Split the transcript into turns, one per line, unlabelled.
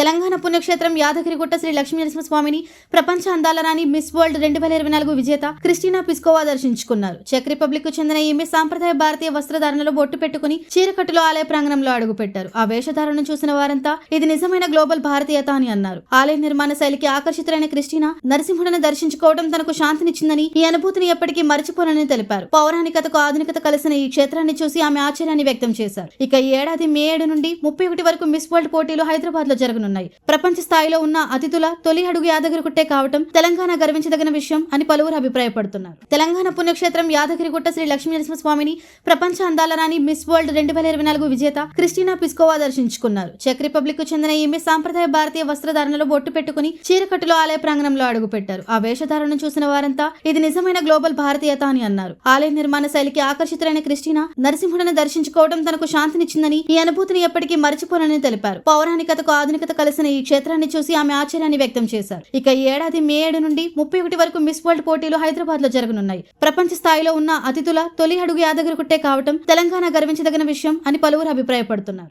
తెలంగాణ పుణ్యక్షేత్రం యాదగిరిగుట్ట శ్రీ లక్ష్మీ నరసింహస్వామిని ప్రపంచ అందాల రాణి మిస్ వరల్డ్ రెండు వేల ఇరవై నాలుగు విజేత క్రిస్టినా పిస్కోవా దర్శించుకున్నారు. చెక్ రిపబ్లిక్కు చెందిన ఈమె సాంప్రదాయ భారతీయ వస్త్రధారణలో బొట్టు పెట్టుకుని చీరకట్టులో ఆలయ ప్రాంగణంలో అడుగుపెట్టారు. ఆ వేషధారణను చూసిన వారంతా ఇది నిజమైన గ్లోబల్ భారతీయత అని అన్నారు. ఆలయ నిర్మాణ శైలికి ఆకర్షితులైన క్రిస్టినా నరసింహుడిని దర్శించుకోవడం తనకు శాంతినిచ్చిందని ఈ అనుభూతిని ఎప్పటికీ మరచిపోనని తెలిపారు. పౌరాణికతకు ఆధునికత కలిసిన ఈ క్షేత్రాన్ని చూసి ఆమె ఆశ్చర్యాన్ని వ్యక్తం చేశారు. ఇక ఈ ఏడాది మే ఏడు నుండి ముప్పై ఒకటి వరకు మిస్ వరల్డ్ పోటీలు హైదరాబాద్లో జరగనున్నాయి. ప్రపంచ స్థాయిలో ఉన్న అతిథుల తొలి అడుగు యాదగిరిగుట్టే కావటం తెలంగాణ గర్వించదగిన విషయం అని పలువురు అభిప్రాయపడుతున్నారు. తెలంగాణ పుణ్యక్షేత్రం యాదగిరిగుట్ట శ్రీ లక్ష్మీ నరసింహస్వామిని ప్రపంచ అందాల రాణి మిస్ వరల్డ్ రెండు వేల ఇరవై నాలుగు విజేత క్రిస్టినా పిస్కోవా దర్శించుకున్నారు. చెక్ రిపబ్లిక్కు చెందిన ఈమె సాంప్రదాయ భారతీయ వస్త్రధారణలో బొట్టు పెట్టుకుని చీరకట్టులో ఆలయ ప్రాంగణంలో అడుగుపెట్టారు ఆ వేషధారణను చూసిన వారంతా ఇది నిజమైన గ్లోబల్ భారతీయత అని అన్నారు. ఆలయ నిర్మాణ శైలికి ఆకర్షితులైన క్రిస్టినా నరసింహుడిని దర్శించుకోవడం తనకు శాంతినిచ్చిందని ఈ అనుభూతిని ఎప్పటికీ మర్చిపోనని తెలిపారు. పౌరాణికతకు ఆధునికత కలిసిన ఈ క్షేత్రాన్ని చూసి ఆమె ఆశ్చర్యాన్ని వ్యక్తం చేశారు. ఇక ఈ ఏడాది మే ఏడు నుండి ముప్పై ఒకటి వరకు మిస్ వరల్డ్ పోటీలు హైదరాబాద్లో జరగనున్నాయి. ప్రపంచ స్థాయిలో ఉన్న అతిథుల తొలి అడుగు యాదగిరిగుట్టే కావటం తెలంగాణ గర్వించదగిన విషయం అని పలువురు అభిప్రాయపడుతున్నారు.